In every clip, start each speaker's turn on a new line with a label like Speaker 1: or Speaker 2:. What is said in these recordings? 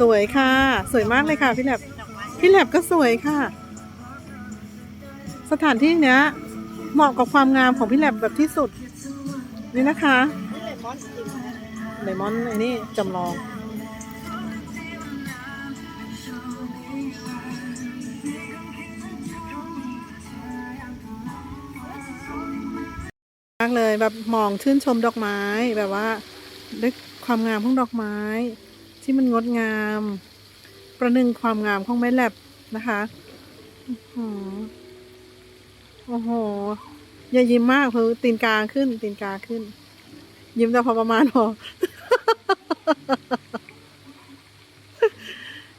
Speaker 1: สวยค่ะ สวยมากเลยค่ะพี่แลบพี่แลบก็สวยค่ะ สถานที่เนี้ย เหมาะกับความงามของพี่แลบแบบที่สุด นี่นะคะเลมอนไอ้นี่จำลองมากเลยแบบมองชื่นชมดอกไม้แบบว่าด้วยความงามของดอกไม้ ที่มันงดงาม ประหนึ่งความงามของไม้แลบนะคะโอ้โห อย่ายิ้มมากเพราะตีนกาขึ้น ตีนกาขึ้น ยิ้มแต่พอประมาณพอ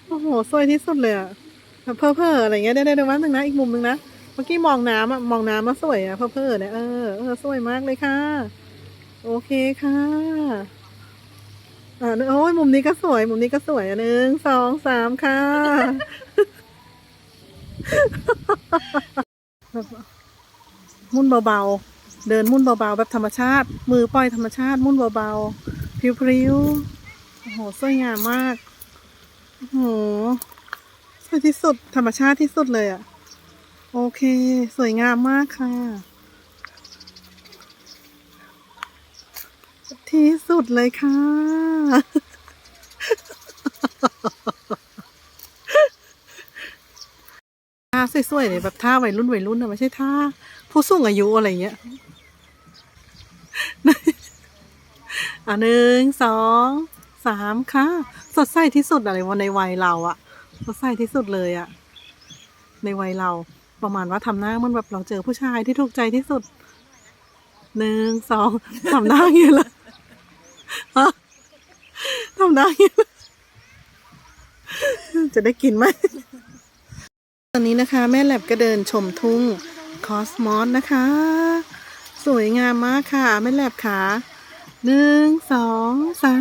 Speaker 1: โอ้โหสวยที่สุดเลยอะเพ้อเพออะไรเงี้ยได้ได้ดวันหนึ่งนะ อีกมุมหนึ่งนะ เมื่อกี้มองน้ำอะมองน้ำมาสวยอะเพ้อเพ้อเนี่ยเออเออสวยมากเลยค่ะ โอเคค่ะ อ่าโอ้ยมุมนี้ก็สวย มุมนี้ก็สวยอะหนึ่งสองสามค่ะมุ่นเบาๆ เดินมุ่นเบาๆ แบบธรรมชาติ มือปล่อยธรรมชาติ มุ่นเบาๆพริ้วๆโอ้โหสวยงามมากโอ้โหสวยที่สุดธรรมชาติที่สุดเลยอะโอเค สวยงามมากค่ะ ที่สุดเลยค่ะ ท่าสวยๆเนี่ยแบบท่าวัยรุ่นวัยรุ่นนะไม่ใช่ท่าผู้สูงอายุอะไรเงี้ยอะหนึ่งสองสามค่ะ สดใสที่สุดอะไรวะในวัยเราอะสดใสที่สุดเลยอะในวัยเราประมาณว่าทำหน้ามันแบบเราเจอผู้ชายที่ถูกใจที่สุดหนึ่งสองทำหน้าอย่างนี้เลยฮะ ทำหน้จะได้กินไหม ตอนนี้นะคะ แม่แลบก็เดินชมทุ่งคอสมอสนะคะ สวยงามมากค่ะ แม่แลบค่ะหนึ่งสองสา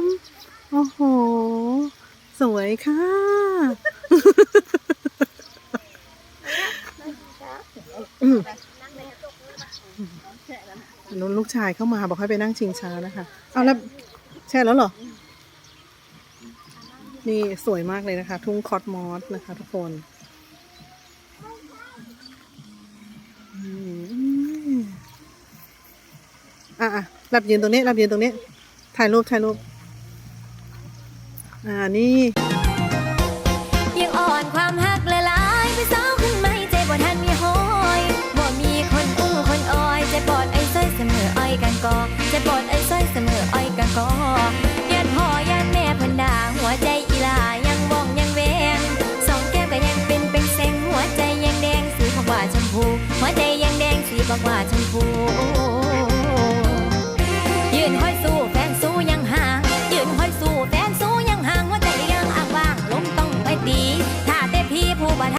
Speaker 1: มโอ้โห สวยค่ะอืม นุนลูกชายเข้ามาบอกให้ไปนั่งชิงช้านะคะ เอาแล้วแช่แล้วเหรอ นี่สวยมากเลยนะคะ ทุ่งคอสมอสนะคะ ทุกคนอืมอะอะรับยืนตรงนี้รับยืนตรงนี้ ถ่ายรูปถ่ายรูป อ่านี่
Speaker 2: หัวใจยังแดงสีบอกว่าชมพู